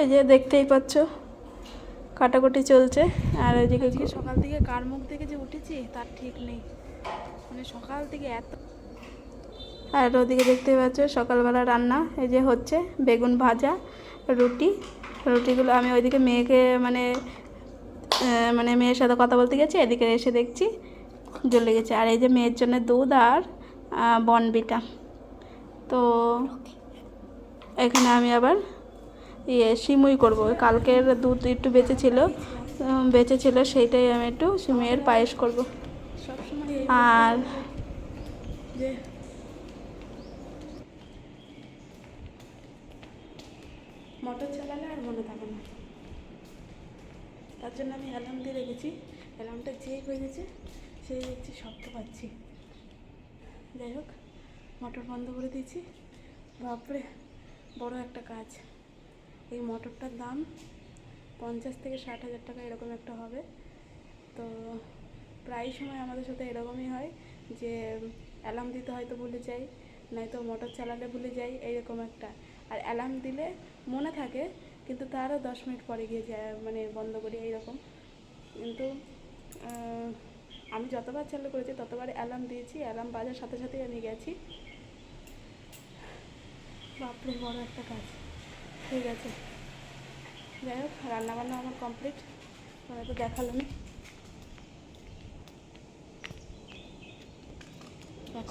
এই যে দেখতেই পাচ্ছ কাটাকুটি চলছে। আর ওইদিকে সকাল থেকে কার মুখ থেকে যে উঠেছি তার ঠিক নেই। মানে সকাল থেকে এত আর ওদিকে দেখতেই পাচ্ছ সকালবেলা রান্না এই যে হচ্ছে বেগুন ভাজা রুটি। রুটিগুলো আমি ওইদিকে মেয়েকে মানে মানে মেয়ের সাথে কথা বলতে গেছি এদিকে এসে দেখছি জ্বলে গেছে। আর এই যে মেয়ের জন্য দুধ আর বনবিটা। তো এখানে আমি আবার ইয়ে সিমুই করব। কালকের দুধ একটু বেঁচে ছিল বেঁচে ছিল সেইটাই আমি একটু সিমুইয়ের পায়েস করব। আর মোটর চালালে আর মনে থাকে না। তার জন্য আমি অ্যালার্ম দিয়ে রেখেছি। অ্যালার্মটা যেই বেজেছে সেই দেখছি শব্দ পাচ্ছি। যাই হোক, মোটর বন্ধ করে দিয়েছি। বাপরে, বড় একটা কাজ। এই মোটরটার দাম পঞ্চাশ থেকে ষাট হাজার টাকা এরকম একটা হবে। তো প্রায় সময় আমাদের সাথে এরকমই হয় যে অ্যালার্ম দিতে হয়তো ভুলে যাই, নয়তো মোটর চালালে ভুলে যাই, এইরকম একটা। আর অ্যালার্ম দিলে মনে থাকে, কিন্তু তারও দশ মিনিট পরে গিয়ে যায় মানে বন্ধ করি, এইরকম। কিন্তু আমি যতবার চালু করেছি ততবার অ্যালার্ম দিয়েছি অ্যালার্ম বাজার সাথে সাথেই আমি গেছি। বাপরে, বড় একটা কাজ। ঠিক আছে। যাই হোক রান্নাবান্না আমার কমপ্লিট তো দেখাল না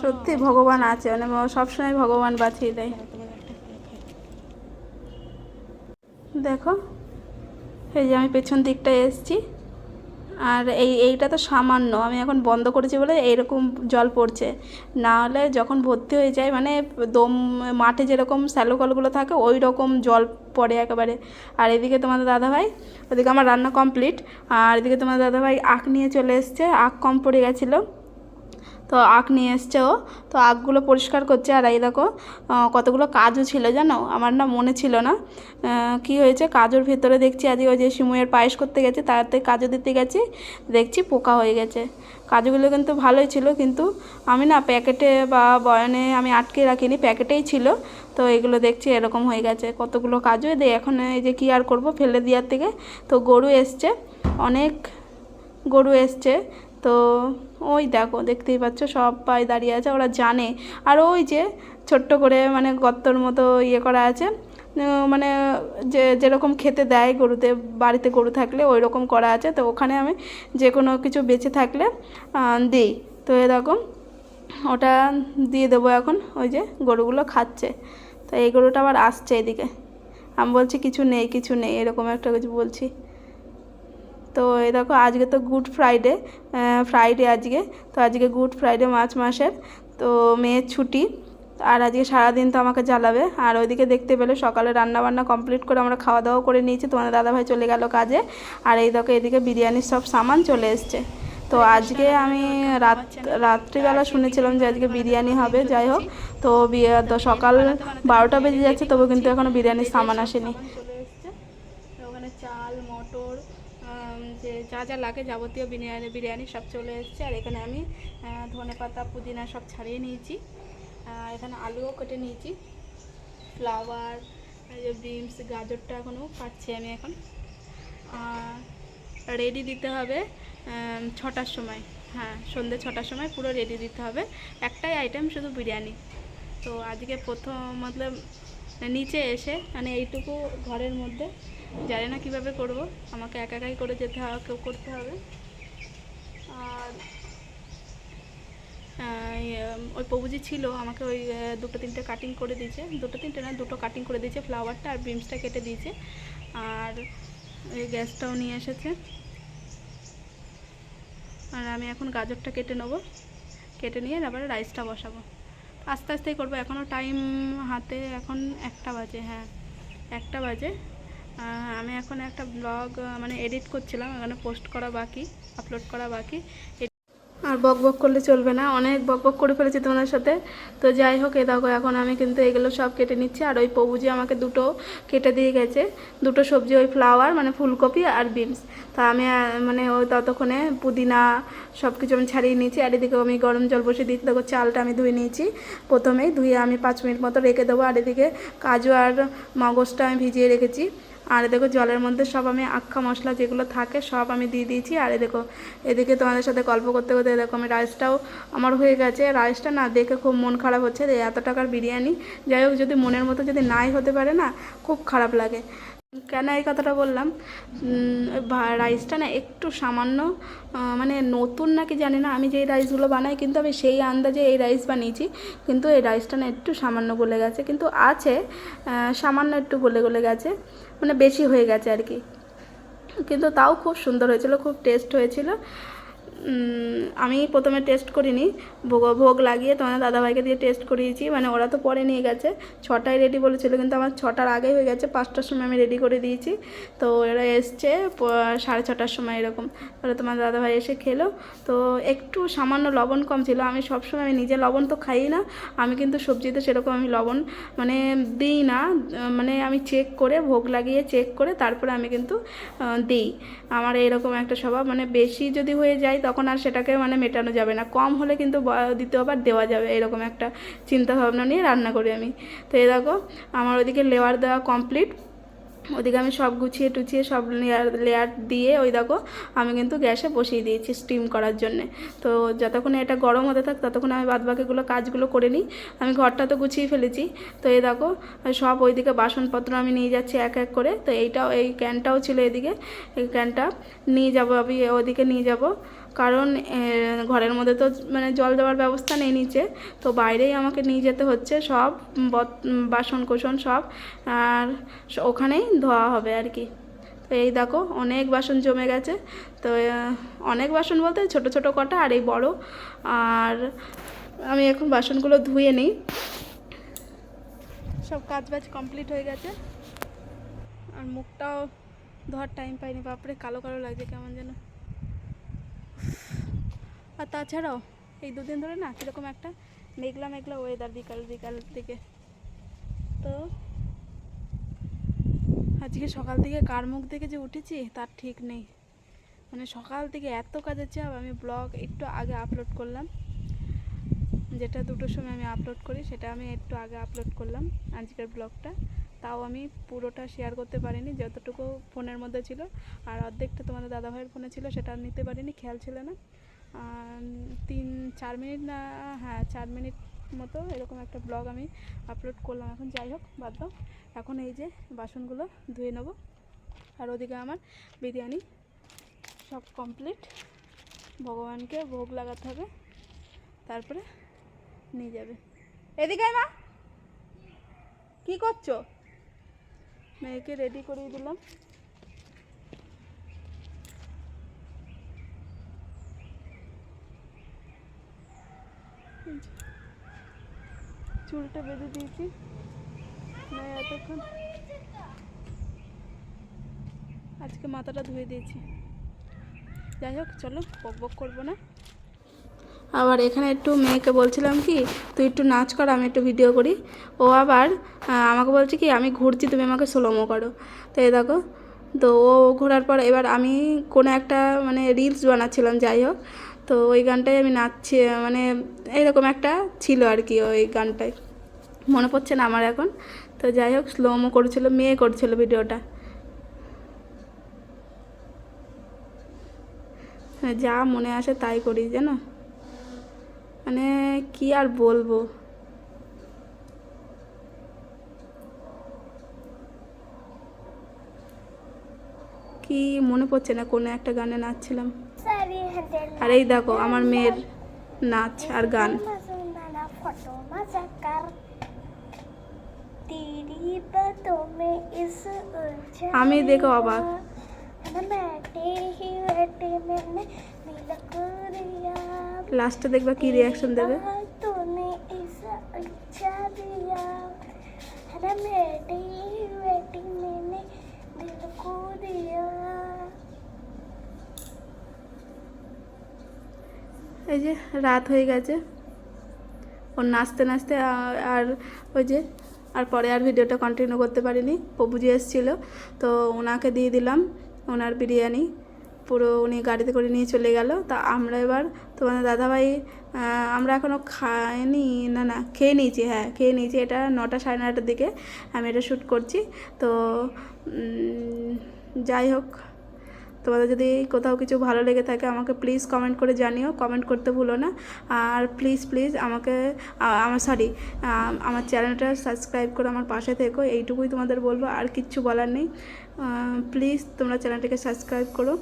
সত্যি ভগবান আছে মানে সবসময় ভগবান বাঁচিয়ে দেয়। দেখো এই যে আমি পেছন দিকটায় এসেছি। আর এই, এইটা তো সামান্য। আমি এখন বন্ধ করেছি বলে এইরকম জল পড়ছে। না হলে যখন ভর্তি হয়ে যায় মানে দম, মাঠে যেরকম স্যালো কলগুলো থাকে ওই রকম জল পড়ে একেবারে। আর এদিকে তোমাদের দাদাভাই, ওদিকে আমার রান্না কমপ্লিট আর এদিকে তোমাদের দাদাভাই আখ নিয়ে চলে এসছে। আখ কম পড়ে গেছিল। তো আখ নিয়ে এসছে ও। তো আখগুলো পরিষ্কার করছে আর এই দেখো কতগুলো কাজও ছিল জানো? আমার না মনে ছিল না। কি হয়েছে? কাজুর ভেতরে দেখছি আজকে ওই যে সিমুয়ের পায়েস করতে গেছে, তাতে কাজু দিতে গেছি, দেখছি পোকা হয়ে গেছে। কাজুগুলো কিন্তু ভালোই ছিল, কিন্তু আমি না প্যাকেটে বা বয়ানে আমি আটকে রাখিনি, প্যাকেটেই ছিল। তো এগুলো দেখছি এরকম হয়ে গেছে। কতগুলো কাজু দিয়ে এখন এই যে কী আর করব, ফেলে দেওয়ার থেকে। তো গরু এসছে, অনেক গরু এসছে। তো ওই দেখো, দেখতেই পাচ্ছ, সবাই দাঁড়িয়ে আছে, ওরা জানে। আর ওই যে ছোট্ট করে মানে গর্তর মতো ইয়ে করা আছে মানে যে, যেরকম খেতে দেয় গরুতে, বাড়িতে গরু থাকলে ওই রকম করা আছে, তো ওখানে আমি যে কোনো কিছু বেঁচে থাকলে দিই। তো এরকম ওটা দিয়ে দেবো এখন, ওই যে গরুগুলো খাচ্ছে। তো এই গরুটা আবার আসছে এদিকে। আমি বলছি, কিছু নেই কিছু নেই, এরকম একটা কিছু বলছি। তো এই দেখো, আজকে তো গুড ফ্রাইডে ফ্রাইডে আজকে। তো আজকে গুড ফ্রাইডে মার্চ মাসের, তো মেয়ের ছুটি। আর আজকে সারাদিন তো আমাকে জ্বালাবে। আর ওইদিকে দেখতে পেলে সকালে রান্না বান্না কমপ্লিট করে আমরা খাওয়া দাওয়া করে নিয়েছি। তোমাদের দাদাভাই চলে গেল কাজে। আর এই দেখো, এদিকে বিরিয়ানির সব সামান চলে এসছে। তো আজকে আমি রাত, রাত্রিবেলা শুনেছিলাম যে আজকে বিরিয়ানি হবে, যাই হোক। তো সকাল বারোটা বেজে যাচ্ছে, তবু কিন্তু এখনও বিরিয়ানির সামান আসেনি চলে এসছে তো ওখানে চাল মটর আম, যে যা লাগে যাবতীয় বিরিয়ানি বিরিয়ানি সব চলে এসছে। আর এখানে আমি ধনে পাতা, পুদিনা সব ছাড়িয়ে নিয়েছি। এখানে আলুও কেটে নিয়েছি। ফ্লাওয়ার বিনস, গাজরটা এখনও কাটছি আমি এখন। আর রেডি দিতে হবে ছটার সময়। হ্যাঁ সন্ধ্যে ছটার সময় পুরো রেডি দিতে হবে। একটাই আইটেম শুধু বিরিয়ানি। তো আজকে প্রথম, মতলব নিচে এসে মানে এইটুকু ঘরের মধ্যে জানি না কীভাবে করব আমাকে একা একাই করে যেতে হবে করতে হবে। আর ইয়ে, ওই প্রভুজি ছিল আমাকে ওই দুটো তিনটে কাটিং করে দিয়েছে। দুটো তিনটে না দুটো কাটিং করে দিয়েছে ফ্লাওয়ারটা আর বিমসটা কেটে দিয়েছে। আর ওই গ্যাসটাও নিয়ে এসেছে। আর আমি এখন গাজরটা কেটে নেব। কেটে নিয়ে আবার রাইসটা বসাবো। আস্তে আস্তেই করব। এখনও টাইম হাতে এখন একটা বাজে হ্যাঁ। একটা বাজে। আমি এখন একটা ব্লগ মানে এডিট করছিলাম, এখানে পোস্ট করা বাকি আপলোড করা বাকি। আর বক বক করলে চলবে না। অনেক বক বক করে ফেলেছি তোমাদের সাথে। তো যাই হোক, এ দেখো, এখন আমি কিন্তু এগুলো সব কেটে নিচ্ছি। আর ওই প্রভুজি আমাকে দুটো কেটে দিয়ে গেছে। দুটো সবজি, ওই ফ্লাওয়ার মানে ফুলকপি আর বিনস তা আমি মানে ওই ততক্ষণে পুদিনা সব কিছু আমি ছাড়িয়ে নিয়েছি। আর এদিকে আমি গরম জল বসে দিয়েছি দেখো, চালটা আমি ধুয়ে নিয়েছি। প্রথমেই ধুয়ে আমি পাঁচ মিনিট মতো রেখে দেবো। আর এদিকে কাজু আর মগজটা আমি ভিজিয়ে রেখেছি। আর দেখো জলের মধ্যে সব আমি আক্কা মশলা যেগুলো থাকে সব আমি দিয়ে দিয়েছি। আর দেখো, এদিকে তোমাদের সাথে গল্প করতে করতে দেখো আমি রাইসটাও আমার হয়ে গেছে। রাইসটা না দেখে খুব মন খারাপ হচ্ছে যে এত টাকার বিরিয়ানি। যাই হোক, যদি মনের মতো যদি নাই হতে পারে না, খুব খারাপ লাগে। কেন এই কথাটা বললাম? রাইসটা না একটু সামান্য মানে নতুন নাকি জানি না, আমি যেই রাইসগুলো বানাই কিন্তু আমি সেই আন্দাজে এই রাইস বানিয়েছি। কিন্তু এই রাইসটা না একটু সামান্য গলে গেছে। কিন্তু আছে সামান্য একটু গলে গলে গেছে। মানে বেশি হয়ে গেছে আর কি। কিন্তু তাও খুব সুন্দর হয়েছিল খুব টেস্ট হয়েছিল। আমি প্রথমে টেস্ট করিনি। ভোগ ভোগ লাগিয়ে তোমার দাদাভাইকে দিয়ে টেস্ট করিয়েছি। মানে ওরা তো পরে নিয়ে গেছে। ছটায় রেডি বলেছিল, কিন্তু আমার ছটার আগেই হয়ে গেছে। পাঁচটার সময় আমি রেডি করে দিয়েছি। তো এরা এসছে সাড়ে ছটার সময় এরকম। তাহলে তোমার দাদাভাই এসে খেলো। তো একটু সামান্য লবণ কম ছিল। আমি সবসময় আমি নিজে লবণ তো খাই না। আমি কিন্তু সবজিতে সেরকম আমি লবণ মানে দিই না। মানে আমি চেক করে, ভোগ লাগিয়ে চেক করে, তারপরে আমি কিন্তু দিই। আমার এরকম একটা স্বভাব। মানে বেশি যদি হয়ে যায় তখন আর সেটাকে মানে মেটানো যাবে না। কম হলে কিন্তু দ্বিতীয়বার দেওয়া যাবে। এরকম একটা চিন্তা ভাবনা নিয়ে রান্না করি আমি। তো এই দেখো, আমার ওদিকে লেয়ার দেওয়া কমপ্লিট ওদিকে আমি সব গুছিয়ে টুছিয়ে সব লেয়ার লেয়ার দিয়ে ওই দেখো, আমি কিন্তু গ্যাসে বসিয়ে দিয়েছি স্টিম করার জন্যে। তো যতক্ষণ এটা গরম হতে থাক, ততক্ষণ আমি বাদবাকিগুলো কাজগুলো করে নিই। আমি ঘরটা তো গুছিয়ে ফেলেছি। তো এই দেখো, সব ওইদিকে বাসনপত্র আমি নিয়ে যাচ্ছি এক এক করে। তো এইটাও, এই ক্যানটাও ছিল এদিকে। এই ক্যানটা নিয়ে যাব, আমি ওদিকে নিয়ে যাব। কারণ ঘরের মধ্যে তো মানে জল দেওয়ার ব্যবস্থা নেই নিচে। তো বাইরেই আমাকে নিয়ে যেতে হচ্ছে সব বাসন কোসন সব। আর ওখানেই ধোয়া হবে আর কি। তো এই দেখো, অনেক বাসন জমে গেছে। তো অনেক বাসন বলতে ছোট ছোট কটা আর এই বড়। আর আমি এখন বাসনগুলো ধুয়ে নিই। সব কাজ বাজ কমপ্লিট হয়ে গেছে। আর মুখটাও ধোয়ার টাইম পাইনি। বাপরে, কালো কালো লাগছে কেমন যেন। আর তাছাড়াও, এই দুদিন ধরে না কীরকম একটা মেঘলা মেঘলা ওয়েদার বিকাল বিকাল থেকে। তো আজকে সকাল থেকে কার মুখ থেকে যে উঠেছি, তার ঠিক নেই। মানে সকাল থেকে এত কাজের চাপ, আমি ব্লগ একটু আগে আপলোড করলাম। যেটা দুটোর সময় আমি আপলোড করি, সেটা আমি একটু আগে আপলোড করলাম, আজকের ব্লগটা তাও আমি পুরোটা শেয়ার করতে পারিনি, যতটুকু ফোনের মধ্যে ছিল। আর অর্ধেকটা তোমাদের দাদাভাইয়ের ফোনে ছিল, সেটা নিতে পারিনি, খেয়াল ছিল না। তিন, চার মিনিট না হ্যাঁ চার মিনিট মতো এরকম একটা ব্লগ আমি আপলোড করলাম। এখন যাই হোক, বাদ দাও। এখন এই যে বাসনগুলো ধুয়ে নেব। আর ওদিকে আমার বিরিয়ানি সব কমপ্লিট ভগবানকে ভোগ লাগাতে হবে, তারপরে নিয়ে যাবে। এদিকে মা। কি করছ? মেয়েকে রেডি করিয়ে দিলাম। চুলটা বেঁধে দিয়েছি। মেয়ে এতক্ষণ আজকে মাথাটা ধুয়ে দিয়েছি। যাই হোক, চলো বক বক করব না। আবার এখানে একটু মেয়েকে বলছিলাম কি, তুই একটু নাচ কর, আমি একটু ভিডিও করি। ও আবার আমাকে বলছে কি, আমি ঘুরছি, তুমি আমাকে সোলোমো করো। তো এই দেখো, তো ও ঘোরার পর এবার আমি কোনো একটা মানে রিলস বানাচ্ছিলাম, যাই হোক। তো ওই গানটাই আমি নাচছি মানে এইরকম একটা ছিল আর কি ওই গানটায় মনে পড়ছে না আমার এখন। তো যাই হোক স্লোমো করছিল, মেয়ে করছিল ভিডিওটা যা মনে আসে তাই করি, জানো? মানে কি আর বলব? কি মনে পড়ছে না কোনো একটা গানে নাচছিলাম? আর এই দেখো, আমার মেয়ের নাচ আর গান। আমি দেখো অবাক। मैंने লাস্টে দেখবা কি রিয়াকশন দেবে? এই যে রাত হয়ে গেছে। ওর নাচতে নাচতে আর ওই যে আর পরে আর ভিডিওটা কন্টিনিউ করতে পারিনি। প্রভুজি এসেছিল তো ওনাকে দিয়ে দিলাম ওনার বিরিয়ানি। পুরো উনি গাড়িতে করে নিয়ে চলে গেল। তা আমরা এবার তোমাদের দাদাভাই আমরা এখনও খাইনি, না না, খেয়ে নিয়েছি হ্যাঁ খেয়ে নিয়েছি। এটা নটা সাড়ে নটার দিকে আমি এটা শ্যুট করছি। তো যাই হোক, তোমাদের যদি কোথাও কিছু ভালো লেগে থাকে আমাকে প্লিজ কমেন্ট করে জানিও কমেন্ট করতে ভুলো না। আর প্লিজ প্লিজ আমাকে আমার সরি আমার চ্যানেলটা সাবস্ক্রাইব করে আমার পাশে থেকো, এইটুকুই তোমাদের বলব, আর কিচ্ছু বলার নেই। প্লিজ তোমরা চ্যানেলটাকে সাবস্ক্রাইব করো।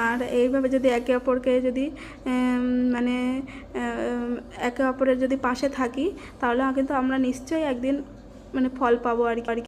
আর এইভাবে যদি একে অপরকে যদি মানে একে অপরের যদি পাশে থাকি, তাহলে কিন্তু আমরা নিশ্চয়ই একদিন মানে ফল পাবো আর কি।